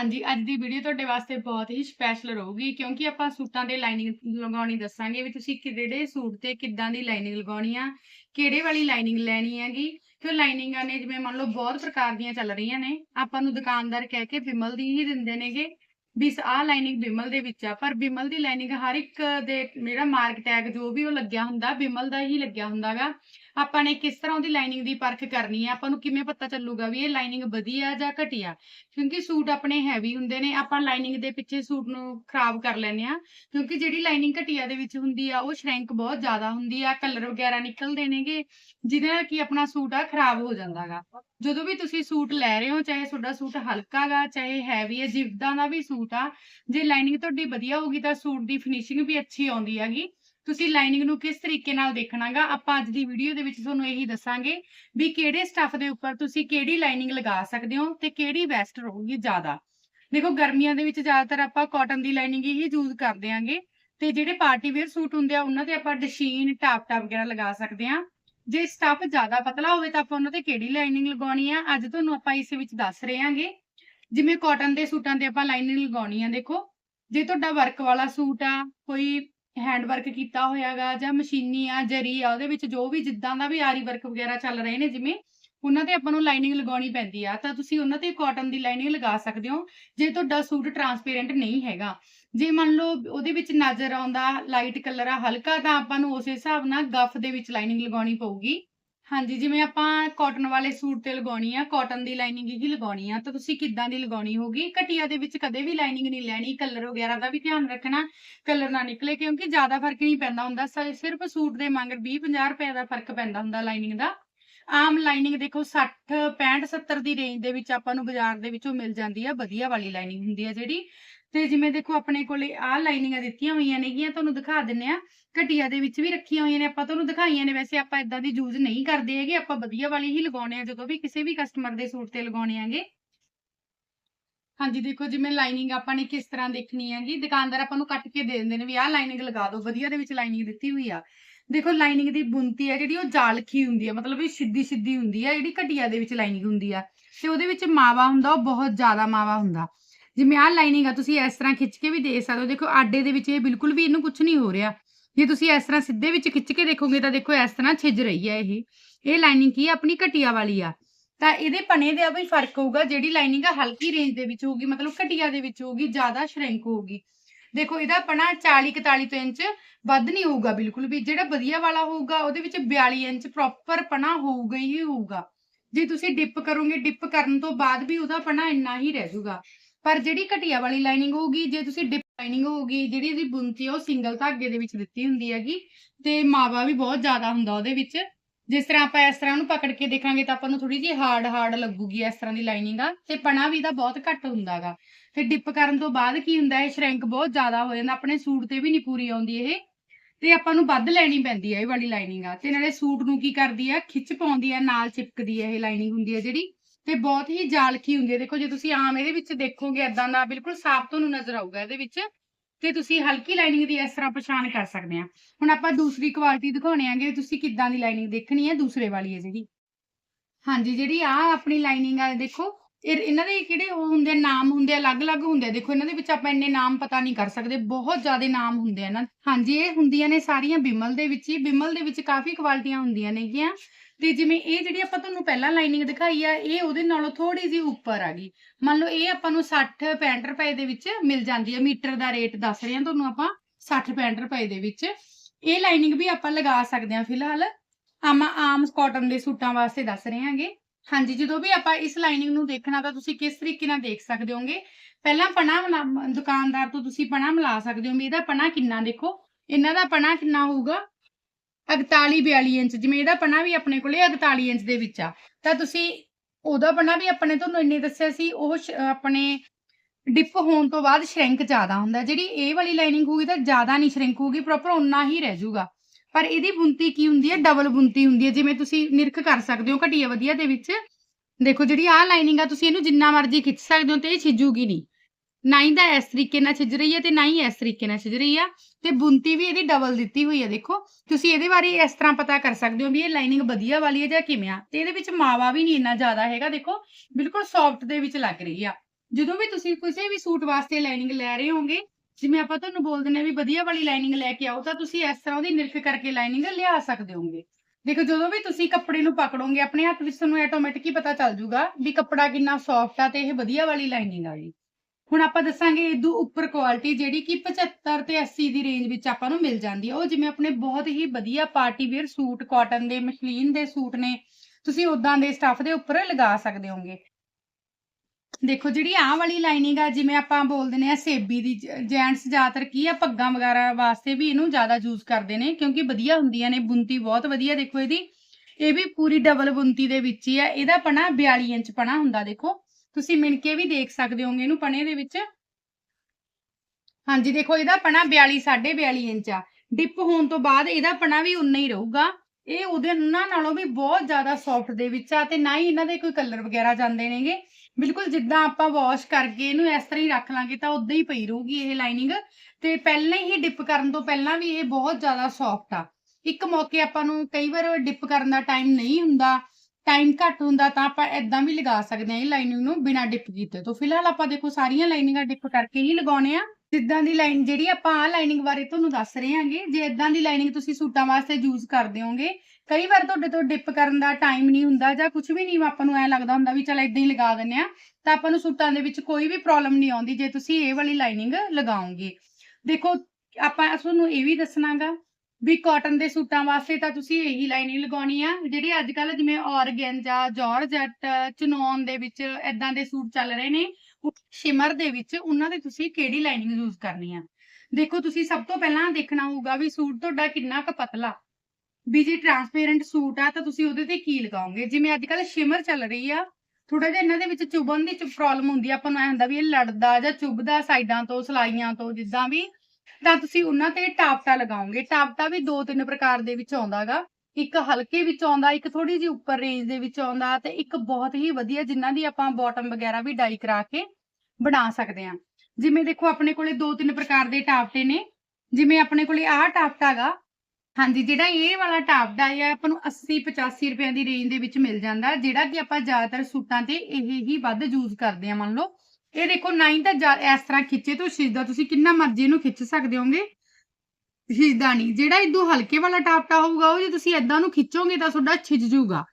ਹਾਂਜੀ, ਅੱਜ ਦੀ ਵੀਡੀਓ ਤੁਹਾਡੇ ਵਾਸਤੇ ਬਹੁਤ ਹੀ ਸਪੈਸ਼ਲ ਰਹੂਗੀ ਕਿਉਂਕਿ ਆਪਾਂ ਸੂਟਾਂ ਤੇ ਲਾਈਨਿੰਗ ਲਗਾਉਣੀ ਦੱਸਾਂਗੇ ਵੀ ਤੁਸੀਂ ਕਿਹੜੇ ਸੂਟ ਤੇ ਕਿੱਦਾਂ ਦੀ ਲਾਈਨਿੰਗ ਲਗਾਉਣੀ ਆ, ਕਿਹੜੇ ਵਾਲੀ ਲਾਈਨਿੰਗ ਲੈਣੀ ਹੈਗੀ। ਕਿਉਂ ਲਾਈਨਿੰਗਾਂ ਨੇ ਜਿਵੇਂ ਮੰਨ ਲਓ ਬਹੁਤ ਪ੍ਰਕਾਰ ਦੀਆਂ ਚੱਲ ਰਹੀਆਂ ਨੇ, ਆਪਾਂ ਨੂੰ ਦੁਕਾਨਦਾਰ ਕਹਿ ਕੇ ਬਿਮਲ ਦੀ ਹੀ ਦਿੰਦੇ ਨੇਗੇ ਵੀ ਆਹ ਲਾਈਨਿੰਗ ਬਿਮਲ ਦੇ ਵਿੱਚ ਆ, ਪਰ ਬਿਮਲ ਦੀ ਲਾਈਨਿੰਗ ਹਰ ਇੱਕ ਦੇ ਜਿਹੜਾ ਮਾਰਕ ਟੈਗ ਜੋ ਵੀ ਉਹ ਲੱਗਿਆ ਹੁੰਦਾ ਬਿਮਲ ਦਾ ਹੀ ਲੱਗਿਆ ਹੁੰਦਾ ਗਾ। ਆਪਾਂ ਨੇ ਕਿਸ ਤਰ੍ਹਾਂ ਉਹਦੀ ਲਾਈਨਿੰਗ ਦੀ ਪਰਖ ਕਰਨੀ ਹੈ, ਆਪਾਂ ਨੂੰ ਕਿਵੇਂ ਪਤਾ ਚੱਲੂਗਾ ਵੀ ਇਹ ਲਾਈਨਿੰਗ ਵਧੀਆ ਜਾਂ ਘਟੀਆ। ਕਿਉਂਕਿ ਸੂਟ ਆਪਣੇ ਹੈਵੀ ਹੁੰਦੇ ਨੇ, ਆਪਾਂ ਲਾਈਨਿੰਗ ਦੇ ਪਿੱਛੇ ਸੂਟ ਨੂੰ ਖਰਾਬ ਕਰ ਲੈਂਦੇ ਆ ਕਿਉਂਕਿ ਜਿਹੜੀ ਲਾਈਨਿੰਗ ਘਟੀਆ ਦੇ ਵਿੱਚ ਹੁੰਦੀ ਆ ਉਹ ਸ਼੍ਰਿੰਕ ਬਹੁਤ ਜ਼ਿਆਦਾ ਹੁੰਦੀ ਆ, ਕਲਰ ਵਗੈਰਾ ਨਿਕਲਦੇ ਨੇਗੇ ਜਿਹਦੇ ਨਾਲ ਕੀ ਆਪਣਾ ਸੂਟ ਆ ਖਰਾਬ ਹੋ ਜਾਂਦਾ ਗਾ। ਜਦੋਂ ਵੀ ਤੁਸੀਂ ਸੂਟ ਲੈ ਰਹੇ ਹੋ ਚਾਹੇ ਤੁਹਾਡਾ ਸੂਟ ਹਲਕਾ ਗਾ ਚਾਹੇ ਹੈਵੀ ਹੈ ਜਿੱਦਾਂ ਦਾ ਵੀ ਸੂਟ ਆ ਜੇ ਲਾਈਨਿੰਗ ਤੁਹਾਡੀ ਵਧੀਆ ਹੋਗੀ ਤਾਂ ਸੂਟ ਦੀ ਫਿਨਿਸ਼ਿੰਗ ਵੀ ਅੱਛੀ ਆਉਂਦੀ ਹੈਗੀ। ਤੁਸੀਂ ਲਾਈਨਿੰਗ ਨੂੰ ਕਿਸ ਤਰੀਕੇ ਨਾਲ ਦੇਖਣਾਗਾ ਆਪਾਂ ਅੱਜ ਦੀ ਵੀਡੀਓ ਦੇ ਵਿੱਚ ਤੁਹਾਨੂੰ ਇਹੀ ਦੱਸਾਂਗੇ ਵੀ ਕਿਹੜੇ ਸਟੱਫ ਦੇ ਉੱਪਰ ਤੁਸੀਂ ਕਿਹੜੀ ਲਾਈਨਿੰਗ ਲਗਾ ਸਕਦੇ ਹੋ ਤੇ ਕਿਹੜੀ ਬੈਸਟ ਰਹੂਗੀ ਜ਼ਿਆਦਾ। ਦੇਖੋ, ਗਰਮੀਆਂ ਦੇ ਵਿੱਚ ਜ਼ਿਆਦਾਤਰ ਆਪਾਂ ਕਾਟਨ ਦੀ ਲਾਈਨਿੰਗ ਹੀ ਯੂਜ਼ ਕਰਦੇ ਆਂਗੇ ਤੇ ਜਿਹੜੇ ਪਾਰਟੀ ਵੇਅਰ ਸੂਟ ਹੁੰਦੇ ਆ, ਉਹਨਾਂ ਤੇ ਆਪਾਂ ਡਸ਼ੀਨ ਟਾਪ ਟਾਪ ਵਗੈਰਾ ਲਗਾ ਸਕਦੇ ਆ। ਜੇ ਸਟੱਫ ਜ਼ਿਆਦਾ ਪਤਲਾ ਹੋਵੇ ਤਾਂ ਆਪਾਂ ਉਹਨਾਂ ਤੇ ਕਿਹੜੀ ਲਾਈਨਿੰਗ ਲਗਾਉਣੀ ਆ ਅੱਜ ਤੁਹਾਨੂੰ ਆਪਾਂ ਇਸ ਵਿੱਚ ਦੱਸ ਰਹੇ ਹਾਂਗੇ। ਜਿਵੇਂ ਕਾਟਨ ਦੇ ਸੂਟਾਂ ਤੇ ਆਪਾਂ ਲਾਈਨਿੰਗ ਲਗਾਉਣੀ ਆ, ਦੇਖੋ ਜੇ ਤੁਹਾਡਾ ਵਰਕ ਵਾਲਾ ਸੂਟ ਆ, ਕੋਈ ਹੈਂਡ ਵਰਕ ਕੀਤਾ ਹੋਇਆਗਾ ਜਾਂ ਮਸ਼ੀਨੀ ਆ, ਜਰੀ ਆ, ਉਹਦੇ ਵਿੱਚ ਜੋ ਵੀ ਜਿੱਦਾਂ ਦਾ ਵੀ ਆਰੀ ਵਰਕ ਵਗੈਰਾ ਚੱਲ ਰਹੇ ਨੇ, ਜਿਵੇਂ ਉਹਨਾਂ ਤੇ ਆਪਾਂ ਨੂੰ ਲਾਈਨਿੰਗ ਲਗਾਉਣੀ ਪੈਂਦੀ ਆ, ਤਾਂ ਤੁਸੀਂ ਉਹਨਾਂ ਤੇ ਕਾਟਨ ਦੀ ਲਾਈਨਿੰਗ ਲਗਾ ਸਕਦੇ ਹੋ, ਜੇ ਤੁਹਾਡਾ ਸੂਟ ਟਰਾਂਸਪੇਰੈਂਟ ਨਹੀਂ ਹੈਗਾ। ਜੇ ਮੰਨ ਲਓ ਉਹਦੇ ਵਿੱਚ ਨਜ਼ਰ ਆਉਂਦਾ ਲਾਈਟ ਕਲਰ ਆ ਹਲਕਾ, ਤਾਂ ਆਪਾਂ ਨੂੰ ਉਸੇ ਹਿਸਾਬ ਨਾਲ ਗਫ ਦੇ ਵਿੱਚ ਲਾਈਨਿੰਗ ਲਗਾਉਣੀ ਪਊਗੀ। ਹਾਂਜੀ, ਜਿਵੇਂ ਆਪਾਂ ਕਾਟਨ ਵਾਲੇ ਸੂਟ ਤੇ ਲਗਾਉਣੀ ਆ ਕਾਟਨ ਦੀ ਲਾਈਨਿੰਗ ਹੀ ਲਗਾਉਣੀ ਆ, ਤਾਂ ਤੁਸੀਂ ਕਿੱਦਾਂ ਦੀ ਲਗਾਉਣੀ ਹੋਗੀ ਘਟੀਆ ਦੇ ਵਿੱਚ ਕਦੇ ਵੀ ਲਾਈਨਿੰਗ ਨਹੀਂ ਲੈਣੀ ਕਲਰ ਵਗੈਰਾ ਦਾ ਵੀ ਧਿਆਨ ਰੱਖਣਾ ਕਲਰ ਨਾ ਨਿਕਲੇ ਕਿਉਂਕਿ ਜ਼ਿਆਦਾ ਫ਼ਰਕ ਨਹੀਂ ਪੈਂਦਾ ਹੁੰਦਾ ਸਿਰਫ ਸੂਟ ਦੇ ਮੰਗਰ 20 50 ਰੁਪਏ ਦਾ ਫ਼ਰਕ ਪੈਂਦਾ ਹੁੰਦਾ ਲਾਈਨਿੰਗ ਦਾ। ਆਮ ਲਾਈਨਿੰਗ ਦੇਖੋ 60 65 70 ਦੀ ਰੇਂਜ ਦੇ ਵਿੱਚ ਆਪਾਂ ਨੂੰ ਬਾਜ਼ਾਰ ਦੇ ਵਿੱਚੋਂ ਮਿਲ ਜਾਂਦੀ ਆ, ਵਧੀਆ ਵਾਲੀ ਲਾਈਨਿੰਗ ਹੁੰਦੀ ਆ ਜਿਹੜੀ। ਤੇ ਜਿਵੇਂ ਦੇਖੋ, ਆਪਣੇ ਕੋਲੇ ਆਹ ਲਾਈਨਿੰਗਾਂ ਦਿੱਤੀਆਂ ਹੋਈਆਂ ਨੇਗੀਆਂ, ਤੁਹਾਨੂੰ ਦਿਖਾ ਦਿੰਨੇ ਆ। ਘਟੀਆ ਦੇ ਵਿੱਚ ਵੀ ਰੱਖੀਆਂ ਹੋਈਆਂ ਨੇ, ਆਪਾਂ ਤੁਹਾਨੂੰ ਦਿਖਾਈਆਂ ਨੇ, ਵੈਸੇ ਆਪਾਂ ਇਦਾਂ ਦੀ ਯੂਜ਼ ਨਹੀਂ ਕਰਦੇ ਹੈਗੇ, ਆਪਾਂ ਵਧੀਆ ਵਾਲੀ ਹੀ ਲਗਾਉਣੇ ਆ ਜਦੋਂ ਵੀ ਕਿਸੇ ਵੀ ਕਸਟਮਰ ਦੇ ਸੂਟ ਤੇ ਲਗਾਉਣੇ ਆਂਗੇ ਹਾਂਜੀ, ਦੇਖੋ ਜਿਵੇਂ ਲਾਈਨਿੰਗ ਆਪਾਂ ਨੇ ਕਿਸ ਤਰ੍ਹਾਂ ਦੇਖਣੀ ਹੈਗੀ, ਦੁਕਾਨਦਾਰ ਆਪਾਂ ਨੂੰ ਕੱਟ ਕੇ ਦੇ ਦਿੰਦੇ ਨੇ ਵੀ ਆਹ ਲਾਈਨਿੰਗ ਲਗਾ ਦਿਓ, ਵਧੀਆ ਦੇ ਵਿੱਚ ਲਾਈਨਿੰਗ ਦਿੱਤੀ ਹੋਈ ਆ। ਦੇਖੋ ਲਾਈਨਿੰਗ ਦੀ ਬੁੰਤੀ ਆ ਜਿਹੜੀ, ਉਹ ਜਾਲਖੀ ਹੁੰਦੀ ਆ, ਮਤਲਬ ਵੀ ਸਿੱਧੀ ਸਿੱਧੀ ਹੁੰਦੀ ਆ, ਜਿਹੜੀ ਘਟੀਆ ਦੇ ਵਿੱਚ ਲਾਈਨਿੰਗ ਹੁੰਦੀ ਆ। ਤੇ ਉਹਦੇ ਵਿੱਚ ਮਾਵਾ ਹੁੰਦਾ, ਉਹ ਬਹੁਤ ਜ਼ਿਆਦਾ ਮਾਵਾ ਹੁੰਦਾ। ਜਿਵੇਂ ਆਹ ਲਾਈਨਿੰਗ ਆ, ਤੁਸੀਂ ਇਸ ਤਰ੍ਹਾਂ ਖਿੱਚ ਕੇ ਵੀ ਦੇਖ ਸਕਦੇ ਹੋ, ਦੇਖੋ, ਆਡੇ ਦੇ ਵਿੱਚ ਇਹ ਬਿਲਕੁਲ ਵੀ ਇਹਨੂੰ ਕੁਝ ਨਹੀਂ ਹੋ ਰਿਹਾ। ਜੇ ਤੁਸੀਂ ਇਸ ਤਰ੍ਹਾਂ ਸਿੱਧੇ ਵਿੱਚ ਖਿੱਚ ਕੇ ਦੇਖੋਗੇ ਤਾਂ ਦੇਖੋ ਇਸ ਤਰ੍ਹਾਂ ਛਿੱਜ ਰਹੀ ਹੈ ਇਹ। ਇਹ ਲਾਈਨਿੰਗ ਕੀ ਆ ਆਪਣੀ ਘਟੀਆ ਵਾਲੀ ਆ। ਤਾਂ ਇਹਦੇ ਪਨੇ ਦਾ ਵੀ ਫ਼ਰਕ ਹੋਊਗਾ, ਜਿਹੜੀ ਲਾਈਨਿੰਗ ਆ ਹਲਕੀ ਰੇਂਜ ਦੇ ਵਿੱਚ ਹੋਊਗੀ, ਮਤਲਬ ਘਟੀਆ ਦੇ ਵਿੱਚ ਹੋਊਗੀ, ਜ਼ਿਆਦਾ ਸ਼ਰਿੰਕ ਹੋਊਗੀ। ਦੇਖੋ, ਇਹਦਾ ਪਨਾ 40 41 ਤੋਂ ਇੰਚ ਵੱਧ ਨਹੀਂ ਹੋਊਗਾ ਬਿਲਕੁਲ ਵੀ। ਜਿਹੜਾ ਵਧੀਆ ਵਾਲਾ ਹੋਊਗਾ, ਉਹਦੇ ਵਿੱਚ 42 ਇੰਚ ਪ੍ਰੋਪਰ ਪਨਾ ਹੋਊਗਾ ਹੀ ਹੋਊਗਾ। ਜੇ ਤੁਸੀਂ ਡਿਪ ਕਰੋਗੇ ਡਿਪ ਕਰਨ ਤੋਂ ਬਾਅਦ ਵੀ ਉਹਦਾ ਪਨਾ ਇੰਨਾ ਹੀ ਰਹਿ ਜਾਊਗਾ। ਪਰ ਜਿਹੜੀ ਘਟੀਆ ਵਾਲੀ ਲਾਈਨਿੰਗ ਹੋਊਗੀ, ਜੇ ਤੁਸੀਂ ਡਿਪ ਲਾਈਨਿੰਗ ਹੋਊਗੀ, ਜਿਹੜੀ ਇਹਦੀ ਬੁੰਤੀ ਉਹ ਸਿੰਗਲ ਧਾਗੇ ਦੇ ਵਿੱਚ ਦਿੱਤੀ ਹੁੰਦੀ ਹੈਗੀ ਤੇ ਮਾਵਾ ਵੀ ਬਹੁਤ ਜ਼ਿਆਦਾ ਹੁੰਦਾ ਉਹਦੇ ਵਿੱਚ। ਜਿਸ ਤਰ੍ਹਾਂ ਆਪਾਂ ਇਸ ਤਰ੍ਹਾਂ ਉਹਨੂੰ ਪਕੜ ਕੇ ਦੇਖਾਂਗੇ ਤਾਂ ਆਪਾਂ ਨੂੰ ਥੋੜੀ ਜਿਹੀ ਹਾਰਡ ਹਾਰਡ ਲੱਗੂਗੀ ਇਸ ਤਰ੍ਹਾਂ ਦੀ ਲਾਈਨਿੰਗ ਆ ਤੇ ਪਣਾ ਵੀ ਇਹਦਾ ਬਹੁਤ ਘੱਟ ਹੁੰਦਾਗਾ ਫਿਰ ਡਿਪ ਕਰਨ ਤੋਂ ਬਾਅਦ ਕੀ ਹੁੰਦਾ ਹੈ ਸ਼ਰਿੰਕ ਬਹੁਤ ਜ਼ਿਆਦਾ ਹੋ ਜਾਂਦਾ, ਆਪਣੇ ਸੂਟ ਤੇ ਵੀ ਨਹੀਂ ਪੂਰੀ ਆਉਂਦੀ ਇਹ। ਤੇ ਆਪਾਂ ਨੂੰ ਵੱਧ ਲੈਣੀ ਪੈਂਦੀ ਹੈ ਇਹ ਵਾਲੀ ਲਾਈਨਿੰਗ ਆ। ਤੇ ਨਾਲੇ ਸੂਟ ਨੂੰ ਕੀ ਕਰਦੀ ਆ, ਖਿੱਚ ਪਾਉਂਦੀ ਆ, ਨਾਲ ਚਿਪਕਦੀ ਹੈ ਇਹ ਲਾਈਨਿੰਗ ਹੁੰਦੀ ਹੈ ਜਿਹੜੀ। ਤੇ ਬਹੁਤ ਹੀ ਜਾਲਖੀ ਹੁੰਦੀ ਹੈ। ਦੇਖੋ, ਜੇ ਤੁਸੀਂ ਆਮ ਇਹਦੇ ਵਿੱਚ ਦੇਖੋਗੇ ਇਦਾਂ ਦਾ ਬਿਲਕੁਲ ਸਾਫ਼ ਤੁਹਾਨੂੰ ਨਜ਼ਰ ਆਊਗਾ ਇਹਦੇ ਵਿੱਚ ਤੇ ਤੁਸੀਂ ਹਲਕੀ ਲਾਈਨਿੰਗ ਦੀ ਇਸ ਤਰ੍ਹਾਂ ਪਛਾਣ ਕਰ ਸਕਦੇ ਆ ਹੁਣ ਆਪਾਂ ਦੂਸਰੀ ਕੁਆਲਿਟੀ ਦਿਖਾਉਣੇ ਆਂਗੇ, ਤੁਸੀਂ ਕਿੱਦਾਂ ਦੀ ਲਾਈਨਿੰਗ ਦੇਖਣੀ ਹੈ ਦੂਸਰੇ ਵਾਲੀ ਹੈ ਜਿਹੜੀ। ਹਾਂਜੀ, ਜਿਹੜੀ ਆ ਆਪਣੀ ਲਾਈਨਿੰਗ ਆ, ਦੇਖੋ, ਇਹ ਇਹਨਾਂ ਦੇ ਕਿਹੜੇ ਉਹ ਹੁੰਦੇ ਨਾਮ ਹੁੰਦੇ ਆ, ਅਲੱਗ-ਅਲੱਗ ਹੁੰਦੇ ਦੇਖੋ, ਇਹਨਾਂ ਦੇ ਵਿੱਚ ਆਪਾਂ ਇੰਨੇ ਨਾਮ ਪਤਾ ਨਹੀਂ ਕਰ ਸਕਦੇ, ਬਹੁਤ ਜ਼ਿਆਦਾ ਨਾਮ ਹੁੰਦੇ ਆ ਹਾਂਜੀ, ਇਹ ਹੁੰਦੀਆਂ ਨੇ ਸਾਰੀਆਂ ਬਿਮਲ ਦੇ ਵਿੱਚ ਹੀ। ਬਿਮਲ ਦੇ ਵਿੱਚ ਕਾਫੀ ਕੁਆਲਿਟੀਆਂ ਹੁੰਦੀਆਂ ਨੇਗੀਆਂ। ਤੇ ਜਿਵੇਂ ਇਹ ਜਿਹੜੀ ਆਪਾਂ ਤੁਹਾਨੂੰ ਪਹਿਲਾਂ ਲਾਈਨਿੰਗ ਦਿਖਾਈ ਆ, ਇਹ ਉਹਦੇ ਨਾਲੋਂ ਥੋੜੀ ਜਿਹੀ ਉੱਪਰ ਆ ਗਈ। ਮੰਨ ਲਓ ਇਹ ਆਪਾਂ ਨੂੰ 60 65 ਰੁਪਏ ਦੇ ਵਿੱਚ ਮਿਲ ਜਾਂਦੀ ਹੈ ਮੀਟਰ ਦਾ ਰੇਟ ਦੱਸ ਰਹੇ ਹਾਂ ਤੁਹਾਨੂੰ ਆਪਾਂ 60 65 ਰੁਪਏ ਦੇ ਵਿੱਚ। ਇਹ ਲਾਈਨਿੰਗ ਵੀ ਆਪਾਂ ਲਗਾ ਸਕਦੇ ਹਾਂ ਫਿਲਹਾਲ। ਆਮ ਆਮ ਕਾਟਨ ਦੇ ਸੂਟਾਂ ਵਾਸਤੇ ਦੱਸ ਰਹੇ ਹਾਂਗੇ ਹਾਂਜੀ, ਜਦੋਂ ਵੀ ਆਪਾਂ ਇਸ ਲਾਈਨਿੰਗ ਨੂੰ ਦੇਖਣਾ ਤਾਂ ਤੁਸੀਂ ਕਿਸ ਤਰੀਕੇ ਨਾਲ ਦੇਖ ਸਕਦੇ ਹੋਗੇ। ਪਹਿਲਾਂ ਪਣਾ ਮਿਲਾ- ਦੁਕਾਨਦਾਰ ਤੋਂ ਤੁਸੀਂ ਪਣਾ ਮਿਲਾ ਸਕਦੇ ਹੋ, ਵੀ ਇਹਦਾ ਪਣਾ ਕਿੰਨਾ ਦੇਖੋ। ਇਹਨਾਂ ਦਾ ਪਣਾ ਕਿੰਨਾ ਹੋਊਗਾ? 41 42 ਇੰਚ, ਜਿਵੇਂ ਇਹਦਾ ਪਣਾ ਵੀ ਆਪਣੇ ਕੋਲੇ 41 ਇੰਚ ਦੇ ਵਿੱਚ ਆ। ਤਾਂ ਤੁਸੀਂ ਉਹਦਾ ਪਣਾ ਵੀ ਆਪਣੇ ਤੁਹਾਨੂੰ ਇੰਨੇ ਦੱਸਿਆ ਸੀ, ਉਹ ਆਪਣੇ ਡਿਪ ਹੋਣ ਤੋਂ ਬਾਅਦ ਸ਼ਰਿੰਕ ਜ਼ਿਆਦਾ ਹੁੰਦਾ। ਜਿਹੜੀ ਇਹ ਵਾਲੀ ਲਾਈਨਿੰਗ ਹੋਊਗੀ ਤਾਂ ਜ਼ਿਆਦਾ ਨਹੀਂ ਸ਼ਰਿੰਕ ਹੋਊਗੀ ਪ੍ਰੋਪਰ ਉਨਾ ਹੀ ਰਹਿ ਜਾਊਗਾ ਪਰ ਇਹਦੀ ਬੁੰਤੀ ਕੀ ਹੁੰਦੀ ਹੈ? ਡਬਲ ਬੁੰਤੀ ਹੁੰਦੀ ਹੈ। ਜਿਵੇਂ ਤੁਸੀਂ ਨਿਰਖ ਕਰ ਸਕਦੇ ਹੋ ਘਟੀਆ ਵਧੀਆ ਦੇ ਵਿੱਚ। ਦੇਖੋ ਜਿਹੜੀ ਆਹ ਲਾਈਨਿੰਗ ਆ, ਤੁਸੀਂ ਇਹਨੂੰ ਜਿੰਨਾ ਮਰਜ਼ੀ ਖਿੱਚ ਸਕਦੇ ਹੋ ਤੇ ਇਹ ਛਿੱਜੂਗੀ ਨਹੀਂ। ਨਾ ਹੀ ਤਾਂ ਇਸ ਤਰੀਕੇ ਨਾਲ ਛਿੱਜ ਰਹੀ ਹੈ ਤੇ ਨਾ ਹੀ ਇਸ ਤਰੀਕੇ ਨਾਲ ਛਿੱਜ ਰਹੀ ਆ। ਤੇ ਬੁੰਤੀ ਵੀ ਇਹਦੀ ਡਬਲ ਦਿੱਤੀ ਹੋਈ ਹੈ ਦੇਖੋ। ਤੁਸੀਂ ਇਹਦੇ ਬਾਰੇ ਇਸ ਤਰ੍ਹਾਂ ਪਤਾ ਕਰ ਸਕਦੇ ਹੋ ਵੀ ਇਹ ਲਾਈਨਿੰਗ ਵਧੀਆ ਵਾਲੀ ਹੈ ਜਾਂ ਕਿਵੇਂ ਆ। ਤੇ ਇਹਦੇ ਵਿੱਚ ਮਾਵਾ ਵੀ ਨਹੀਂ ਇੰਨਾ ਜ਼ਿਆਦਾ ਹੈਗਾ, ਦੇਖੋ। ਬਿਲਕੁਲ ਸੌਫਟ ਦੇ ਵਿੱਚ ਲੱਗ ਰਹੀ ਆ। ਜਦੋਂ ਵੀ ਤੁਸੀਂ ਕਿਸੇ ਵੀ ਸੂਟ ਵਾਸਤੇ ਲਾਈਨਿੰਗ ਲੈ ਰਹੇ ਹੋਗੇ ਜਿਵੇਂ ਆਪਾਂ ਤੁਹਾਨੂੰ ਬੋਲ ਦਿੰਦੇ ਆ ਵੀ ਵਧੀਆ ਵਾਲੀ ਲਾਈਨਿੰਗ ਲੈ ਕੇ ਆਓ, ਤਾਂ ਤੁਸੀਂ ਇਸ ਤਰ੍ਹਾਂ ਉਹਦੀ ਨਿਰਖ ਕਰਕੇ ਲਾਈਨਿੰਗ ਲਿਆ ਸਕਦੇ ਹੋਗੇ ਦੇਖੋ, ਜਦੋਂ ਵੀ ਤੁਸੀਂ ਕੱਪੜੇ ਨੂੰ ਪਕੜੋਗੇ, ਆਪਣੇ ਹੱਥ ਵਿੱਚ ਤੁਹਾਨੂੰ ਆਟੋਮੈਟਿਕ ਹੀ ਪਤਾ ਚੱਲ ਜੂਗਾ ਵੀ ਕੱਪੜਾ ਕਿੰਨਾ ਸੌਫਟ ਆ ਤੇ ਇਹ ਵਧੀਆ ਵਾਲੀ ਲਾਈਨਿੰਗ ਆ ਜੀ ਹੁਣ ਆਪਾਂ ਦੱਸਾਂਗੇ ਇਦੋਂ ਉੱਪਰ ਕੁਆਲਿਟੀ ਜਿਹੜੀ ਕਿ 75 ਤੇ 80 ਦੀ ਰੇਂਜ ਵਿੱਚ ਆਪਾਂ ਨੂੰ ਮਿਲ ਜਾਂਦੀ ਹੈ ਉਹ ਜਿਵੇਂ ਆਪਣੇ ਬਹੁਤ ਹੀ ਵਧੀਆ ਪਾਰਟੀ ਵੇਅਰ ਸੂਟ ਕਾਟਨ ਦੇ ਮਸ਼ਲੀਨ ਦੇ ਸੂਟ ਨੇ। ਤੁਸੀਂ ਉਦਾਂ ਦੇ ਸਟੱਫ ਦੇ ਉੱਪਰ ਲਗਾ ਸਕਦੇ ਹੋਗੇ ਦੇਖੋ, ਜਿਹੜੀ ਆਹ ਵਾਲੀ ਲਾਈਨਿੰਗ ਆ, ਜਿਵੇਂ ਆਪਾਂ ਬੋਲਦੇ ਨੇ ਆ ਸੇਬੀ ਦੀ ਜੈਂਟਸ ਜ਼ਿਆਦਾਤਰ ਕੀ ਆ, ਪੱਗਾਂ ਵਗੈਰਾ ਵਾਸਤੇ ਵੀ ਇਹਨੂੰ ਜ਼ਿਆਦਾ ਯੂਜ਼ ਕਰਦੇ ਨੇ, ਕਿਉਂਕਿ ਵਧੀਆ ਹੁੰਦੀਆਂ ਨੇ ਬੁੰਤੀ ਬਹੁਤ ਵਧੀਆ ਦੇਖੋ ਇਹਦੀ। ਇਹ ਵੀ ਪੂਰੀ ਡਬਲ ਬੁੰਤੀ ਦੇ ਵਿੱਚ ਹੀ ਆ। ਇਹਦਾ ਪਣਾ 42 ਇੰਚ ਪਣਾ ਹੁੰਦਾ ਦੇਖੋ। ਤੁਸੀਂ ਮਿਣ ਕੇ ਵੀ ਦੇਖ ਸਕਦੇ ਹੋਗੇ ਇਹਨੂੰ ਪਣੇ ਦੇ ਵਿੱਚ। ਹਾਂਜੀ, ਦੇਖੋ, ਇਹਦਾ ਪਣਾ 42 42 ਇੰਚ ਆ। ਡਿਪ ਹੋਣ ਤੋਂ ਬਾਅਦ ਇਹਦਾ ਪਣਾ ਵੀ ਉਨਾ ਹੀ ਰਹੂਗਾ। ਇਹ ਉਹਦੇ ਉਹਨਾਂ ਨਾਲੋਂ ਵੀ ਬਹੁਤ ਜ਼ਿਆਦਾ ਸੌਫਟ ਦੇ ਵਿੱਚ ਆ ਤੇ ਨਾ ਹੀ ਇਹਨਾਂ ਦੇ ਕੋਈ ਕਲਰ ਵਗੈਰਾ ਜਾਂਦੇ ਨੇਗੇ। ਬਿਲਕੁਲ ਜਿੱਦਾਂ ਆਪਾਂ ਵਾਸ਼ ਕਰਕੇ ਇਹਨੂੰ ਇਸ ਤਰ੍ਹਾਂ ਹੀ ਰੱਖ ਲਾਂਗੇ ਤਾਂ ਉਦਾਂ ਹੀ ਪਈ ਰਹੂਗੀ ਇਹ ਲਾਈਨਿੰਗ ਤੇ ਪਹਿਲਾਂ ਹੀ ਡਿਪ ਕਰਨ ਤੋਂ ਪਹਿਲਾਂ ਵੀ ਇਹ ਬਹੁਤ ਜ਼ਿਆਦਾ ਸੌਫਟ ਆ। ਇੱਕ ਮੌਕੇ ਆਪਾਂ ਨੂੰ ਕਈ ਵਾਰ ਡਿਪ ਕਰਨ ਦਾ ਟਾਈਮ ਨਹੀਂ ਹੁੰਦਾ। ਟਾਈਮ ਘੱਟ ਹੁੰਦਾ ਤਾਂ ਆਪਾਂ ਇਦਾਂ ਵੀ ਲਗਾ ਸਕਦੇ ਹਾਂ ਇਹ ਲਾਈਨਿੰਗ ਨੂੰ ਬਿਨਾਂ ਡਿਪ ਕੀਤੇ ਤੋਂ। ਫਿਲਹਾਲ ਆਪਾਂ ਦੇਖੋ ਸਾਰੀਆਂ ਲਾਈਨਿੰਗਾਂ ਡਿਪ ਕਰਕੇ ਹੀ ਲਗਾਉਣੇ ਆ। ਜਿੱਦਾਂ ਦੀ ਲਾਈਨ ਜਿਹੜੀ ਆਪਾਂ ਆ ਲਾਈਨਿੰਗ ਬਾਰੇ ਤੁਹਾਨੂੰ ਦੱਸ ਰਹੇ ਹਾਂਗੇ, ਜੇ ਇਦਾਂ ਦੀ ਲਾਈਨਿੰਗ ਤੁਸੀਂ ਸੂਟਾਂ ਵਾਸਤੇ ਯੂਜ਼ ਕਰਦੇ ਹੋਗੇ ਕਈ ਵਾਰ ਤੁਹਾਡੇ ਤੋਂ ਡਿਪ ਕਰਨ ਦਾ ਟਾਈਮ ਨਹੀਂ ਹੁੰਦਾ ਜਾਂ ਕੁਝ ਵੀ ਨਹੀਂ, ਆਪਾਂ ਨੂੰ ਐ ਲੱਗਦਾ ਹੁੰਦਾ ਵੀ ਚਲ ਇਦਾਂ ਹੀ ਲਗਾ ਦਿੰਨੇ ਆ ਤਾਂ ਆਪਾਂ ਨੂੰ ਸੂਟਾਂ ਦੇ ਵਿੱਚ ਕੋਈ ਵੀ ਪ੍ਰੋਬਲਮ ਨਹੀਂ ਆਉਂਦੀ ਜੇ ਤੁਸੀਂ ਇਹ ਵਾਲੀ ਲਾਈਨਿੰਗ ਲਗਾਓਗੇ। ਦੇਖੋ, ਆਪਾਂ ਤੁਹਾਨੂੰ ਇਹ ਵੀ ਦੱਸਣਾਗਾ ਵੀ ਕਾਟਨ ਦੇ ਸੂਟਾਂ ਵਾਸਤੇ ਤਾਂ ਤੁਸੀਂ ਇਹੀ ਲਾਈਨਿੰਗ ਲਗਾਉਣੀ ਆ, ਜਿਹੜੇ ਅੱਜ ਕੱਲ ਜਿਵੇਂ ਔਰਗੈਂਜਾ, ਜਾਰਜਟ, ਚਨੌਨ ਦੇ ਵਿੱਚ ਇਦਾਂ ਦੇ ਸੂਟ ਚੱਲ ਰਹੇ ਨੇ ਸ਼ਿਮਰ ਦੇ ਵਿੱਚ ਉਹਨਾਂ ਦੇ ਤੁਸੀਂ ਕਿਹੜੀ ਲਾਈਨਿੰਗ ਯੂਜ਼ ਕਰਨੀ ਆ? ਦੇਖੋ, ਤੁਸੀਂ ਸਭ ਤੋਂ ਪਹਿਲਾਂ ਦੇਖਣਾ ਹੋਊਗਾ ਵੀ ਸੂਟ ਤੁਹਾਡਾ ਕਿੰਨਾ ਕੁ ਪਤਲਾ। ਵੀ ਜੇ ਟਰਾਂਸਪੇਰੈਂਟ ਸੂਟ ਆ, ਤਾਂ ਤੁਸੀਂ ਉਹਦੇ ਤੇ ਕੀ ਲਗਾਓਗੇ? ਜਿਵੇਂ ਅੱਜ ਕੱਲ ਸ਼ਿਮਰ ਚੱਲ ਰਹੀ ਆ ਥੋੜਾ ਜਿਹਾ ਇਹਨਾਂ ਦੇ ਵਿੱਚ ਚੁਭਣ ਦੀ ਪ੍ਰੋਬਲਮ ਹੁੰਦੀ ਆ, ਆਪਾਂ ਨੂੰ ਐ ਹੁੰਦਾ ਵੀ ਇਹ ਲੜਦਾ ਜਾਂ ਚੁਭਦਾ ਸਾਈਡਾਂ ਤੋਂ, ਸਲਾਈਆਂ ਤੋਂ, ਜਿੱਦਾਂ ਵੀ। ਤਾਂ ਤੁਸੀਂ ਉਹਨਾਂ ਤੇ ਟਾਪਟਾ ਲਗਾਓਗੇ। ਟਾਪਟਾ ਵੀ ਦੋ ਤਿੰਨ ਪ੍ਰਕਾਰ ਦੇ ਵਿੱਚ ਆਉਂਦਾਗਾ ਇੱਕ ਹਲਕੇ ਵਿੱਚ ਆਉਂਦਾ, ਇੱਕ ਥੋੜੀ ਜਿਹੀ ਉੱਪਰ ਰੇਂਜ ਦੇ ਵਿੱਚ ਆਉਂਦਾ ਤੇ ਇੱਕ ਬਹੁਤ ਹੀ ਵਧੀਆ ਜਿਨ੍ਹਾਂ ਦੀ ਆਪਾਂ ਬਾਟਮ ਵਗੈਰਾ ਵੀ ਡਾਈ ਕਰਾ ਕੇ ਬਣਾ ਸਕਦੇ ਹਾਂ। ਜਿਵੇਂ ਦੇਖੋ ਆਪਣੇ ਕੋਲੇ ਦੋ ਤਿੰਨ ਪ੍ਰਕਾਰ ਦੇ ਟਾਪਟੇ ਨੇ। ਜਿਵੇਂ ਆਪਣੇ ਕੋਲੇ ਆਹ ਟਾਪਟਾਗਾ ਹਾਂਜੀ, ਜਿਹੜਾ ਇਹ ਵਾਲਾ ਟਾਪਟਾ ਹੈ ਆਪਾਂ ਨੂੰ 80 85 ਰੁਪਏ ਦੀ ਰੇਂਜ ਦੇ ਵਿੱਚ ਮਿਲ ਜਾਂਦਾ, ਜਿਹੜਾ ਕਿ ਆਪਾਂ ਜ਼ਿਆਦਾਤਰ ਸੂਟਾਂ ਤੇ ਇਹ ਹੀ ਵੱਧ ਯੂਜ਼ ਕਰਦੇ ਆ ਮੰਨ ਲਓ। ਇਹ ਦੇਖੋ, ਨਾ ਹੀ ਤਾਂ ਜਾ- ਇਸ ਤਰ੍ਹਾਂ ਖਿੱਚੇ ਤੋਂ ਸਿੱਧਾ ਤੁਸੀਂ ਕਿੰਨਾ ਮਰਜ਼ੀ ਇਹਨੂੰ ਖਿੱਚ ਸਕਦੇ ਹੋਗੇ ਸਿੱਧਾ ਨਹੀਂ। ਜਿਹੜਾ ਇਦੋਂ ਹਲਕੇ ਵਾਲਾ ਟਾਪਟਾ ਹੋਊਗਾ, ਉਹ ਜੇ ਤੁਸੀਂ ਇਦਾਂ ਨੂੰ ਖਿੱਚੋਗੇ ਤਾਂ ਤੁਹਾਡਾ ਛਿੱਜ ਜਾਊਗਾ।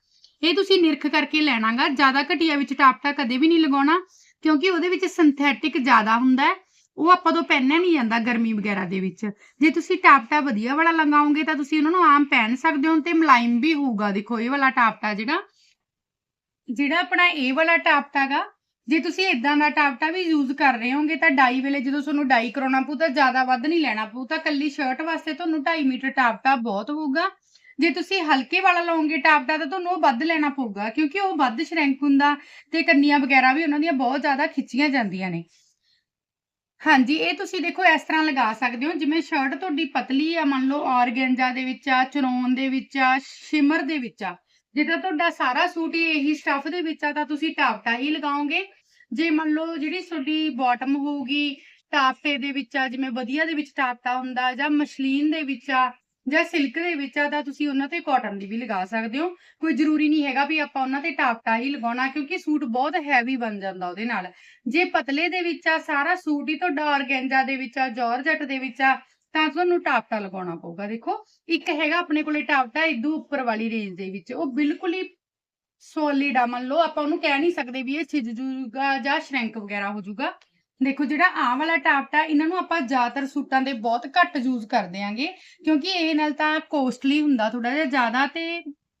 ਇਹ ਤੁਸੀਂ ਨਿਰਖ ਕਰਕੇ ਲੈਣਾਗਾ। ਜ਼ਿਆਦਾ ਘਟੀਆ ਵਿੱਚ ਟਾਪਟਾ ਕਦੇ ਵੀ ਨਹੀਂ ਲਗਾਉਣਾ, ਕਿਉਂਕਿ ਉਹਦੇ ਵਿੱਚ ਸਿੰਥੈਟਿਕ ਜ਼ਿਆਦਾ ਹੁੰਦਾ ਹੈ। ਉਹ ਆਪਾਂ ਤੋਂ ਪਹਿਨਿਆ ਨਹੀਂ ਜਾਂਦਾ ਗਰਮੀ ਵਗੈਰਾ ਦੇ ਵਿੱਚ। ਜੇ ਤੁਸੀਂ ਟਾਪਟਾ ਵਧੀਆ ਵਾਲਾ ਲਗਾਓਗੇ ਤਾਂ ਤੁਸੀਂ ਉਹਨਾਂ ਨੂੰ ਆਮ ਪਹਿਨ ਸਕਦੇ ਹੋ ਤੇ ਮੁਲਾਇਮ ਵੀ ਹੋਊਗਾ। ਦੇਖੋ, ਇਹ ਵਾਲਾ ਟਾਪਟਾ ਜਿਹੜਾ ਜਿਹੜਾ ਆਪਣਾ ਇਹ ਵਾਲਾ ਟਾਪਟਾਗਾ ਜੇ ਤੁਸੀਂ ਇਦਾਂ ਦਾ ਟਾਪਟਾ ਵੀ ਯੂਜ਼ ਕਰ ਰਹੇ ਹੋਗੇ ਤਾਂ ਡਾਈ ਵੇਲੇ ਜਦੋਂ ਤੁਹਾਨੂੰ ਡਾਈ ਕਰਾਉਣਾ ਪਊ ਤਾਂ ਜ਼ਿਆਦਾ ਵੱਧ ਨਹੀਂ ਲੈਣਾ ਪਊ, ਤਾਂ ਕੱਲੀ ਸ਼ਰਟ ਵਾਸਤੇ ਤੁਹਾਨੂੰ 2.5 ਮੀਟਰ ਟਾਪਟਾ ਬਹੁਤ ਹੋਊਗਾ ਜੇ ਤੁਸੀਂ ਹਲਕੇ ਵਾਲਾ ਲਓਗੇ ਟਾਪਟਾ ਤਾਂ ਤੁਹਾਨੂੰ ਉਹ ਵੱਧ ਲੈਣਾ ਪਊਗਾ, ਕਿਉਂਕਿ ਉਹ ਵੱਧ ਸ਼ਰੈਂਕ ਹੁੰਦਾ ਤੇ ਕੰਨੀਆਂ ਵਗੈਰਾ ਵੀ ਉਹਨਾਂ ਦੀਆਂ ਬਹੁਤ ਜ਼ਿਆਦਾ ਖਿੱਚੀਆਂ ਜਾਂਦੀਆਂ ਨੇ। ਹਾਂਜੀ, ਇਹ ਤੁਸੀਂ ਦੇਖੋ ਇਸ ਤਰ੍ਹਾਂ ਲਗਾ ਸਕਦੇ ਹੋ, ਜਿਵੇਂ ਸ਼ਰਟ ਤੁਹਾਡੀ ਪਤਲੀ ਆ, ਮੰਨ ਲਓ ਔਰਗੈਂਜਾ ਦੇ ਵਿੱਚ ਆ ਚਰੋਨ ਦੇ ਵਿੱਚ ਆ ਸ਼ਿਮਰ ਦੇ ਵਿੱਚ ਆ। ਜੇ ਤਾਂ ਤੁਹਾਡਾ ਸਾਰਾ ਸੂਟ ਹੀ ਇਹੀ ਸਟੱਫ ਦੇ ਵਿੱਚ ਆ, ਤਾਂ ਤੁਸੀਂ ਟਾਪਟਾ ਹੀ ਲਗਾਓਗੇ। ਜੇ ਮੰਨ ਲਓ ਜਿਹੜੀ ਤੁਹਾਡੀ ਬਾਟਮ ਹੋਊਗੀ ਟਾਪਟੇ ਦੇ ਵਿੱਚ ਆ, ਜਿਵੇਂ ਵਧੀਆ ਦੇ ਵਿੱਚ ਟਾਪਟਾ ਹੁੰਦਾ, ਜਾਂ ਮਸ਼ਲੀਨ ਦੇ ਵਿੱਚ ਆ, ਜਾਂ ਸਿਲਕ ਦੇ ਵਿੱਚ ਆ, ਤਾਂ ਤੁਸੀਂ ਉਹਨਾਂ ਤੇ ਕਾਟਨ ਦੀ ਵੀ ਲਗਾ ਸਕਦੇ ਹੋ। ਕੋਈ ਜ਼ਰੂਰੀ ਨਹੀਂ ਹੈਗਾ ਵੀ ਆਪਾਂ ਉਹਨਾਂ ਤੇ ਟਾਪਟਾ ਹੀ ਲਗਾਉਣਾ, ਕਿਉਂਕਿ ਸੂਟ ਬਹੁਤ ਹੈਵੀ ਬਣ ਜਾਂਦਾ ਉਹਦੇ ਨਾਲ। ਜੇ ਪਤਲੇ ਦੇ ਵਿੱਚ ਆ, ਸਾਰਾ ਸੂਟ ਹੀ ਤੁਹਾਡਾ ਔਰਗੈਂਜਾ ਦੇ ਵਿੱਚ ਆ ਜਾਰਜਟ ਦੇ ਵਿੱਚ ਆ, ਤਾਂ ਤੁਹਾਨੂੰ ਟਾਪਟਾ ਲਗਾਉਣਾ ਪਊਗਾ। ਦੇਖੋ, ਇੱਕ ਹੈਗਾ ਆਪਣੇ ਕੋਲੇ ਟਾਪਟਾ ਇਦੋਂ ਉੱਪਰ ਵਾਲੀ ਰੇਂਜ ਦੇ ਵਿੱਚ। ਉਹ ਬਿਲਕੁਲ ਹੀ ਸੋਲਿਡ ਆ ਮੰਨ ਲਓ, ਆਪਾਂ ਉਹਨੂੰ ਕਹਿ ਨਹੀਂ ਸਕਦੇ ਵੀ ਇਹ ਛਿੱਜ ਜੂਗਾ ਜਾਂ ਸ਼ਰੈਂਕ ਵਗੈਰਾ ਹੋ ਜਾਊਗਾ ਦੇਖੋ ਜਿਹੜਾ ਆਹ ਵਾਲਾ ਟਾਪਟਾ ਇਹਨਾਂ ਨੂੰ ਆਪਾਂ ਜ਼ਿਆਦਾਤਰ ਸੂਟਾਂ ਦੇ ਬਹੁਤ ਘੱਟ ਯੂਜ਼ ਕਰਦੇ ਆਂਗੇ ਕਿਉਂਕਿ ਇਹ ਨਾਲ ਤਾਂ ਕੋਸਟਲੀ ਹੁੰਦਾ ਥੋੜਾ ਜਿਹਾ ਜ਼ਿਆਦਾ ਤੇ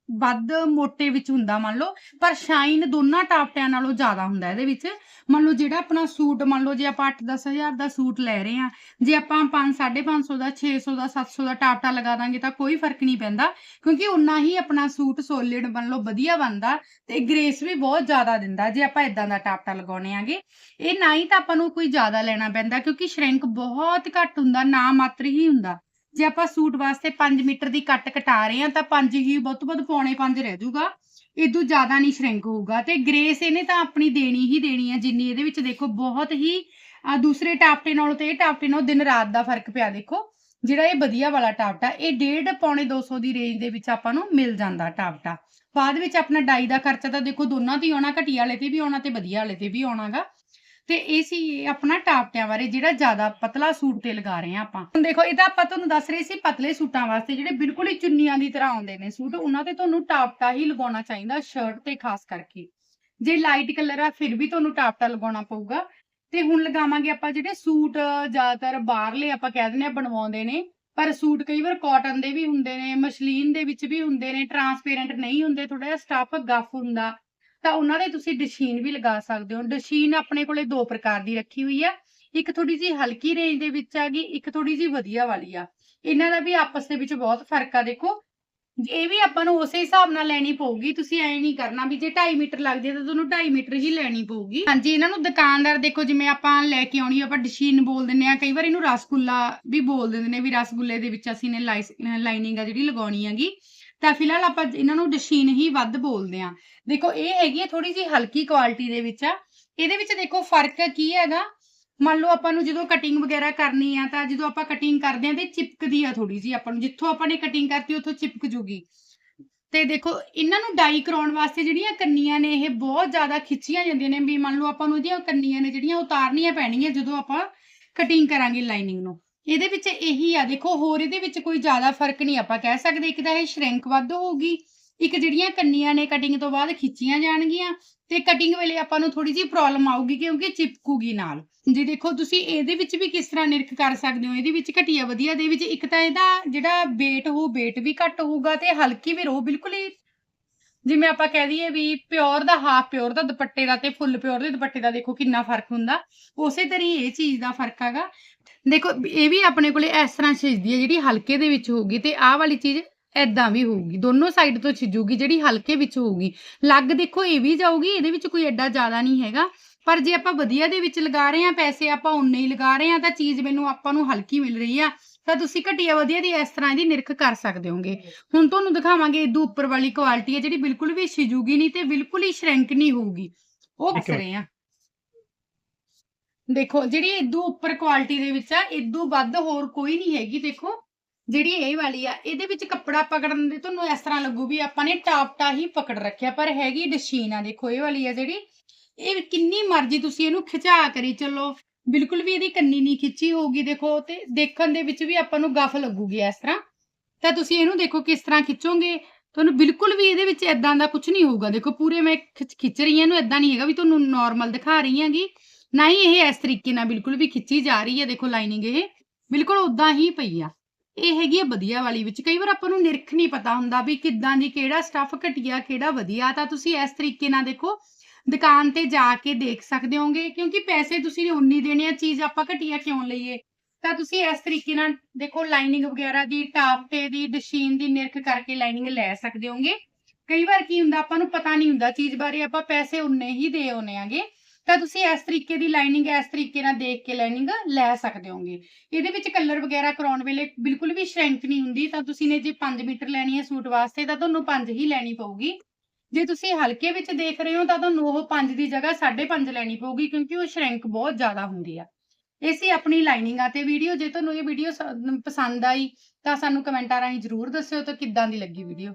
ਵੱਧ ਮੋਟੇ ਵਿੱਚ ਹੁੰਦਾ ਮੰਨ ਲਓ, ਪਰ ਸ਼ਾਈਨ ਦੋਨਾਂ ਟਾਪਟਿਆਂ ਨਾਲੋਂ ਜ਼ਿਆਦਾ ਹੁੰਦਾ ਇਹਦੇ ਵਿੱਚ। ਮੰਨ ਲਓ ਜਿਹੜਾ ਆਪਣਾ ਸੂਟ, ਮੰਨ ਲਓ ਜੇ ਆਪਾਂ 8-10 ਹਜ਼ਾਰ ਦਾ ਸੂਟ ਲੈ ਰਹੇ ਆ ਜੇ ਆਪਾਂ 5-550 ਦਾ 600 ਦਾ 700 ਦਾ ਟਾਪਟਾ ਲਗਾ ਦਾਂਗੇ ਤਾਂ ਕੋਈ ਫ਼ਰਕ ਨਹੀਂ ਪੈਂਦਾ, ਕਿਉਂਕਿ ਉਨਾ ਹੀ ਆਪਣਾ ਸੂਟ ਸੋਲਿਡ ਮੰਨ ਲਓ ਵਧੀਆ ਬਣਦਾ ਤੇ ਗ੍ਰੇਸ ਵੀ ਬਹੁਤ ਜ਼ਿਆਦਾ ਦਿੰਦਾ ਜੇ ਆਪਾਂ ਇਦਾਂ ਦਾ ਟਾਪਟਾ ਲਗਾਉਣੇ ਆਗੇ। ਇਹ ਨਾ ਹੀ ਤਾਂ ਆਪਾਂ ਨੂੰ ਕੋਈ ਜ਼ਿਆਦਾ ਲੈਣਾ ਪੈਂਦਾ, ਕਿਉਂਕਿ ਸ਼ਰਿੰਕ ਬਹੁਤ ਘੱਟ ਹੁੰਦਾ, ਨਾ ਮਾਤਰ ਹੀ ਹੁੰਦਾ। ਜੇ ਆਪਾਂ ਸੂਟ ਵਾਸਤੇ 5 ਮੀਟਰ ਦੀ ਕੱਟ ਕਟਾ ਰਹੇ ਆ ਤਾਂ 5 ਹੀ ਵੱਧ ਤੋਂ ਵੱਧ ਪੌਣੇ 5 ਰਹਿ ਜਾਊਗਾ। ਇਦੋਂ ਜ਼ਿਆਦਾ ਨਹੀਂ ਸ਼ਰਿੰਕ ਹੋਊਗਾ ਤੇ ਗ੍ਰੇਸ ਇਹਨੇ ਤਾਂ ਆਪਣੀ ਦੇਣੀ ਹੀ ਦੇਣੀ ਹੈ ਜਿੰਨੀ ਇਹਦੇ ਵਿੱਚ ਦੇਖੋ ਬਹੁਤ ਹੀ ਦੂਸਰੇ ਟਾਪਟੇ ਨਾਲੋਂ ਤੇ ਇਹ ਟਾਪਟੇ ਨਾਲੋਂ ਦਿਨ ਰਾਤ ਦਾ ਫ਼ਰਕ ਪਿਆ ਦੇਖੋ। ਜਿਹੜਾ ਇਹ ਵਧੀਆ ਵਾਲਾ ਟਾਪਟਾ, ਇਹ ਡੇਢ ਪੌਣੇ 200 ਦੀ ਰੇਂਜ ਦੇ ਵਿੱਚ ਆਪਾਂ ਨੂੰ ਮਿਲ ਜਾਂਦਾ ਟਾਪਟਾ। ਬਾਅਦ ਵਿੱਚ ਆਪਣਾ ਡਾਈ ਦਾ ਖਰਚਾ ਤਾਂ ਦੇਖੋ ਦੋਨਾਂ ਤੇ ਆਉਣਾ, ਘਟੀਆ ਵਾਲੇ ਤੇ ਵੀ ਆਉਣਾ ਤੇ ਵਧੀਆ ਵਾਲੇ ਤੇ ਵੀ ਆਉਣਾਗਾ। ਤੇ ਇਹ ਸੀ ਆਪਣਾ ਟਾਪਟਿਆਂ ਬਾਰੇ, ਜਿਹੜਾ ਜ਼ਿਆਦਾ ਪਤਲਾ ਸੂਟ ਤੇ ਲਗਾ ਰਹੇ ਆ ਆਪਾਂ। ਹੁਣ ਦੇਖੋ, ਇਹ ਤਾਂ ਆਪਾਂ ਤੁਹਾਨੂੰ ਦੱਸ ਰਹੇ ਸੀ ਪਤਲੇ ਸੂਟਾਂ ਵਾਸਤੇ, ਜਿਹੜੇ ਬਿਲਕੁਲ ਹੀ ਚੁੰਨੀਆਂ ਦੀ ਤਰ੍ਹਾਂ ਆਉਂਦੇ ਨੇ ਸੂਟ, ਉਹਨਾਂ ਤੇ ਤੁਹਾਨੂੰ ਟਾਪਟਾ ਹੀ ਲਗਾਉਣਾ ਚਾਹੀਦਾ ਸ਼ਰਟ ਤੇ ਖਾਸ ਕਰਕੇ। ਜੇ ਲਾਈਟ ਕਲਰ ਆ, ਫਿਰ ਵੀ ਤੁਹਾਨੂੰ ਟਾਪਟਾ ਲਗਾਉਣਾ ਪਊਗਾ। ਤੇ ਹੁਣ ਲਗਾਵਾਂਗੇ ਆਪਾਂ ਜਿਹੜੇ ਸੂਟ ਜ਼ਿਆਦਾਤਰ ਬਾਹਰਲੇ ਆਪਾਂ ਕਹਿ ਦਿੰਦੇ ਆ ਬਣਵਾਉਂਦੇ ਨੇ, ਪਰ ਸੂਟ ਕਈ ਵਾਰ ਕਾਟਨ ਦੇ ਵੀ ਹੁੰਦੇ ਨੇ ਮਸ਼ਲੀਨ ਦੇ ਵਿੱਚ ਵੀ ਹੁੰਦੇ ਨੇ ਟਰਾਂਸਪੇਰੈਂਟ ਨਹੀਂ ਹੁੰਦੇ ਥੋੜਾ ਜਿਹਾ ਸਟਫ ਗੱਫ ਹੁੰਦਾ। ਤਾਂ ਉਹਨਾਂ ਦੇ ਤੁਸੀਂ ਡਸ਼ੀਨ ਵੀ ਲਗਾ ਸਕਦੇ ਹੋ। ਡਸ਼ੀਨ ਆਪਣੇ ਕੋਲੇ ਦੋ ਪ੍ਰਕਾਰ ਦੀ ਰੱਖੀ ਹੋਈ ਆ। ਇੱਕ ਥੋੜੀ ਜੀ ਹਲਕੀ ਰੇਂਜ ਦੇ ਵਿੱਚ ਆ ਗਈ, ਇੱਕ ਥੋੜੀ ਜੀ ਵਧੀਆ ਵਾਲੀ ਆ। ਇਹਨਾਂ ਦਾ ਵੀ ਆਪਸ ਦੇ ਵਿੱਚ ਬਹੁਤ ਫ਼ਰਕ ਆ, ਦੇਖੋ। ਇਹ ਵੀ ਆਪਾਂ ਨੂੰ ਉਸੇ ਹਿਸਾਬ ਨਾਲ ਲੈਣੀ ਪਊਗੀ। ਤੁਸੀਂ ਐ ਨਹੀਂ ਕਰਨਾ ਵੀ ਜੇ 2.5 ਮੀਟਰ ਲੱਗਦੀ ਹੈ ਤਾਂ ਤੁਹਾਨੂੰ 2.5 ਮੀਟਰ ਹੀ ਲੈਣੀ ਪਊਗੀ। ਹਾਂਜੀ, ਇਹਨਾਂ ਨੂੰ ਦੁਕਾਨਦਾਰ ਦੇਖੋ, ਜਿਵੇਂ ਆਪਾਂ ਲੈ ਕੇ ਆਉਣੀ ਆਪਾਂ ਡਸ਼ੀਨ ਬੋਲ ਦਿੰਦੇ ਆ। ਕਈ ਵਾਰ ਇਹਨੂੰ ਰਸਗੁੱਲਾ ਵੀ ਬੋਲ ਦਿੰਦੇ ਨੇ ਵੀ ਰਸਗੁੱਲੇ ਦੇ ਵਿੱਚ ਅਸੀਂ ਨੇ ਲਾਈਨਿੰਗ ਆ ਜਿਹੜੀ ਲਗਾਉਣੀ ਹੈਗੀ। ਤਾਂ ਫਿਲਹਾਲ ਆਪਾਂ ਇਹਨਾਂ ਨੂੰ ਡਸ਼ੀਨ ਹੀ ਵੱਧ ਬੋਲਦੇ ਆ ਦੇਖੋ, ਇਹ ਹੈਗੀ ਹੈ ਥੋੜੀ ਜਿਹੀ ਹਲਕੀ ਕੁਆਲਿਟੀ ਦੇ ਵਿੱਚ ਆ। ਇਹਦੇ ਵਿੱਚ ਦੇਖੋ, ਫ਼ਰਕ ਕੀ ਹੈਗਾ? ਮੰਨ ਲਓ ਆਪਾਂ ਨੂੰ ਜਦੋਂ ਕਟਿੰਗ ਵਗੈਰਾ ਕਰਨੀ ਆ, ਤਾਂ ਜਦੋਂ ਆਪਾਂ ਕਟਿੰਗ ਕਰਦੇ ਆ ਤੇ ਚਿਪਕਦੀ ਆ ਥੋੜੀ ਜੀ ਆਪਾਂ ਨੂੰ। ਜਿੱਥੋਂ ਆਪਾਂ ਨੇ ਕਟਿੰਗ ਕਰਤੀ, ਉੱਥੋਂ ਚਿਪਕ ਜੂਗੀ। ਤੇ ਦੇਖੋ, ਇਹਨਾਂ ਨੂੰ ਡਾਈ ਕਰਾਉਣ ਵਾਸਤੇ ਜਿਹੜੀਆਂ ਕੰਨੀਆਂ ਨੇ, ਇਹ ਬਹੁਤ ਜ਼ਿਆਦਾ ਖਿੱਚੀਆਂ ਜਾਂਦੀਆਂ ਨੇ। ਵੀ ਮੰਨ ਲਓ ਆਪਾਂ ਨੂੰ ਇਹਦੀਆਂ ਕੰਨੀਆਂ ਨੇ ਜਿਹੜੀਆਂ ਉਤਾਰਨੀਆਂ ਪੈਣਗੀਆਂ ਜਦੋਂ ਆਪਾਂ ਕਟਿੰਗ ਕਰਾਂਗੇ ਲਾਈਨਿੰਗ ਨੂੰ। ਇਹਦੇ ਵਿੱਚ ਇਹੀ ਆ, ਦੇਖੋ, ਹੋਰ ਇਹਦੇ ਵਿੱਚ ਕੋਈ ਜ਼ਿਆਦਾ ਫ਼ਰਕ ਨਹੀਂ ਆਪਾਂ ਕਹਿ ਸਕਦੇ, ਇੱਕ ਤਾਂ ਇਹ ਸ਼੍ਰਿੰਕ ਵੱਧ ਹੋਊਗੀ, ਇੱਕ ਜਿਹੜੀਆਂ ਕੰਨੀਆਂ ਨੇ ਕਟਿੰਗ ਤੋਂ ਬਾਅਦ ਖਿੱਚੀਆਂ ਜਾਣਗੀਆਂ, ਤੇ ਕਟਿੰਗ ਵੇਲੇ ਆਪਾਂ ਨੂੰ ਥੋੜੀ ਜਿਹੀ ਪ੍ਰੋਬਲਮ ਆਊਗੀ ਕਿਉਂਕਿ ਚਿਪਕੂਗੀ ਨਾਲ। ਜੀ ਦੇਖੋ, ਤੁਸੀਂ ਇਹਦੇ ਵਿੱਚ ਵੀ ਕਿਸ ਤਰ੍ਹਾਂ ਨਿਰਖ ਕਰ ਸਕਦੇ ਹੋ? ਇਹਦੇ ਵਿੱਚ ਘਟੀਆ ਵਧੀਆ ਦੇ ਵਿੱਚ ਇੱਕ ਤਾਂ ਇਹਦਾ ਜਿਹੜਾ weight ਹੋ weight ਵੀ ਘੱਟ ਹੋਊਗਾ ਤੇ ਹਲਕੀ ਵੀ ਰਹੂ, ਬਿਲਕੁਲ ਹੀ ਜਿਵੇਂ ਆਪਾਂ ਕਹਿ ਦਈਏ ਵੀ ਪਿਓਰ ਦਾ ਹਾਫ ਪਿਓਰ ਦਾ ਦੁਪੱਟੇ ਦਾ ਤੇ ਫੁੱਲ ਪਿਓਰ ਦੇ ਦੁਪੱਟੇ ਦਾ ਦੇਖੋ ਕਿੰਨਾ ਫ਼ਰਕ ਹੁੰਦਾ। ਉਸੇ ਤਰ੍ਹਾਂ ਹੀ ਇਹ ਚੀਜ਼ ਦਾ ਫ਼ਰਕ ਹੈਗਾ। ਦੇਖੋ ਇਹ ਵੀ ਆਪਣੇ ਕੋਲੇ ਇਸ ਤਰ੍ਹਾਂ ਛਿਜਦੀ ਹੈ ਜਿਹੜੀ ਹਲਕੇ ਦੇ ਵਿੱਚ ਹੋਊਗੀ ਤੇ ਆਹ ਵਾਲੀ ਚੀਜ਼ ਐਦਾਂ ਵੀ ਹੋਊਗੀ। ਦੋਨੋਂ ਸਾਈਡ ਤੋਂ ਛਿਜੂਗੀ ਜਿਹੜੀ ਹਲਕੇ ਵਿੱਚ ਹੋਊਗੀ। ਲੱਗ ਦੇਖੋ ਇਹ ਵੀ ਜਾਊਗੀ ਇਹਦੇ ਵਿੱਚ ਕੋਈ ਐਡਾ ਜ਼ਿਆਦਾ ਨਹੀਂ ਹੈਗਾ। ਪਰ ਜੇ ਆਪਾਂ ਵਧੀਆ ਦੇ ਵਿੱਚ ਲਗਾ ਰਹੇ ਆ ਪੈਸੇ ਆਪਾਂ ਉਨੇ ਹੀ ਲਗਾ ਰਹੇ ਆ ਤਾਂ ਚੀਜ਼ ਮੈਨੂੰ ਆਪਾਂ ਨੂੰ ਹਲਕੀ ਮਿਲ ਰਹੀ ਆ। ਤਾਂ ਤੁਸੀਂ ਘਟੀਆ ਵਧੀਆ ਦੀ ਇਸ ਤਰ੍ਹਾਂ ਦੀ ਨਿਰਖ ਕਰ ਸਕਦੇ ਹੋਗੇ। ਹੁਣ ਤੁਹਾਨੂੰ ਦਿਖਾਵਾਂਗੇ ਇਦੋਂ ਉੱਪਰ ਵਾਲੀ ਕੁਆਲਿਟੀ ਹੈ ਜਿਹੜੀ ਬਿਲਕੁਲ ਵੀ ਛਿਜੂਗੀ ਨਹੀਂ ਤੇ ਬਿਲਕੁਲ ਹੀ ਸ਼੍ਰਿੰਕ ਨਹੀਂ ਹੋਊਗੀ। ਉਹ ਹੈ। ਰਹੇ ਆ ਦੇਖੋ, ਜਿਹੜੀ ਇਦੋਂ ਉੱਪਰ ਕੁਆਲਿਟੀ ਦੇ ਵਿੱਚ ਆ ਇਦੋਂ ਵੱਧ ਹੋਰ ਕੋਈ ਨਹੀਂ ਹੈਗੀ, ਦੇਖੋ। ਜਿਹੜੀ ਇਹ ਵਾਲੀ ਆ, ਇਹਦੇ ਵਿੱਚ ਕੱਪੜਾ ਪਕੜਨ ਦੇ ਤੁਹਾਨੂੰ ਇਸ ਤਰ੍ਹਾਂ ਲੱਗੂ ਵੀ ਆਪਾਂ ਨੇ ਟਾਪਟਾ ਹੀ ਪਕੜ ਰੱਖਿਆ, ਪਰ ਹੈਗੀ ਡਸ਼ੀਨ ਆ, ਦੇਖੋ, ਇਹ ਵਾਲੀ ਆ ਜਿਹੜੀ। ਇਹ ਕਿੰਨੀ ਮਰਜ਼ੀ ਤੁਸੀਂ ਇਹਨੂੰ ਖਿਚਾ ਕਰੀ ਚੱਲੋ। ਬਿਲਕੁਲ ਵੀ ਇਹਦੀ ਕੰਨੀ ਨਹੀਂ ਖਿੱਚੀ ਹੋਊਗੀ, ਦੇਖੋ, ਤੇ ਦੇਖਣ ਦੇ ਵਿੱਚ ਵੀ ਆਪਾਂ ਨੂੰ ਗਫ ਲੱਗੂਗੀ ਇਸ ਤਰ੍ਹਾਂ। ਤਾਂ ਤੁਸੀਂ ਇਹਨੂੰ ਦੇਖੋ ਕਿਸ ਤਰ੍ਹਾਂ ਖਿੱਚੋਗੇ। ਤੁਹਾਨੂੰ ਬਿਲਕੁਲ ਵੀ ਇਹਦੇ ਵਿੱਚ ਇਦਾਂ ਦਾ ਕੁਝ ਨਹੀਂ ਹੋਊਗਾ। ਦੇਖੋ, ਪੂਰੇ ਮੈਂ ਖਿੱਚ ਖਿੱਚ ਰਹੀ ਹਾਂ, ਇਹਨੂੰ ਇਦਾਂ ਨਹੀਂ ਹੈਗਾ ਵੀ ਤੁਹਾਨੂੰ ਨਾਰਮਲ ਦਿਖਾ ਰਹੀ ਹਾਂਗੀ। ਨਾ ਹੀ ਇਹ ਇਸ ਤਰੀਕੇ ਨਾਲ ਬਿਲਕੁਲ ਵੀ ਖਿੱਚੀ ਜਾ ਰਹੀ ਹੈ, ਦੇਖੋ ਲਾਈਨਿੰਗ ਇਹ। ਬਿਲਕੁਲ ਉਦਾਂ ਹੀ ਪਈ ਆ। ਇਹ ਹੈਗੀ ਆ ਵਧੀਆ ਵਾਲੀ ਵਿੱਚ। ਕਈ ਵਾਰ ਆਪਾਂ ਨੂੰ ਨਿਰਖ ਨਹੀਂ ਪਤਾ ਹੁੰਦਾ ਵੀ ਕਿੱਦਾਂ ਦੀ ਕਿਹੜਾ ਸਟੱਫ ਘਟੀਆ, ਕਿਹੜਾ ਵਧੀਆ। ਤਾਂ ਤੁਸੀਂ ਇਸ ਤਰੀਕੇ ਨਾਲ ਦੇਖੋ, ਦੁਕਾਨ ਤੇ ਜਾ ਕੇ ਦੇਖ ਸਕਦੇ ਹੋਗੇ, ਕਿਉਂਕਿ ਪੈਸੇ ਤੁਸੀਂ ਉਨੀ ਦੇਣੇ ਆ, ਚੀਜ਼ ਆਪਾਂ ਘਟੀਆ ਕਿਉਂ ਲਈਏ? ਤਾਂ ਤੁਸੀਂ ਇਸ ਤਰੀਕੇ ਨਾਲ ਦੇਖੋ ਲਾਈਨਿੰਗ ਵਗੈਰਾ ਦੀ ਟਾਪਟੇ ਦੀ ਡਸ਼ੀਨ ਦੀ ਨਿਰਖ ਕਰਕੇ ਲਾਈਨਿੰਗ ਲੈ ਸਕਦੇ ਹੋਗੇ। ਕਈ ਵਾਰ ਕੀ ਹੁੰਦਾ, ਆਪਾਂ ਨੂੰ ਪਤਾ ਨਹੀਂ ਹੁੰਦਾ ਚੀਜ਼ ਬਾਰੇ, ਆਪਾਂ ਪੈਸੇ ਉਨੇ ਹੀ ਦੇ ਆਉਨੇ ਆਗੇ। ਤਾਂ ਤੁਸੀਂ ਇਸ ਤਰੀਕੇ ਦੀ ਲਾਈਨਿੰਗ ਇਸ ਤਰੀਕੇ ਨਾਲ ਦੇਖ ਕੇ ਲਾਈਨਿੰਗ ਲੈ ਸਕਦੇ ਹੋਗੇ ਇਹਦੇ ਵਿੱਚ ਕਲਰ ਵਗੈਰਾ ਕਰਾਉਣ ਵੇਲੇ ਬਿਲਕੁਲ ਵੀ ਸ਼੍ਰਿੰਕ ਨਹੀਂ ਹੁੰਦੀ, ਤਾਂ ਤੁਸੀਂ ਨੇ ਜੇ 5 ਮੀਟਰ ਲੈਣੀ ਹੈ ਸੂਟ ਵਾਸਤੇ, ਤਾਂ ਤੁਹਾਨੂੰ 5 ਹੀ ਲੈਣੀ ਪਊਗੀ। ਜੇ ਤੁਸੀਂ ਹਲਕੇ ਵਿੱਚ ਦੇਖ ਰਹੇ ਹੋ, ਤਾਂ ਤੁਹਾਨੂੰ ਉਹ 5 ਦੀ ਜਗ੍ਹਾ 5.5 ਲੈਣੀ ਪਊਗੀ, ਕਿਉਂਕਿ ਉਹ ਸ਼੍ਰਿੰਕ ਬਹੁਤ ਜ਼ਿਆਦਾ ਹੁੰਦੀ ਆ। ਇਹ ਸੀ ਆਪਣੀ ਲਾਈਨਿੰਗ ਆ ਤੇ ਵੀਡੀਓ ਜੇ ਤੁਹਾਨੂੰ ਇਹ ਵੀਡੀਓ ਪਸੰਦ ਆਈ, ਤਾਂ ਸਾਨੂੰ ਕਮੈਂਟਾਂ ਰਾਹੀਂ ਜਰੂਰ ਦੱਸਿਓ, ਤਾਂ ਕਿੱਦਾਂ ਦੀ ਲੱਗੀ ਵੀਡੀਓ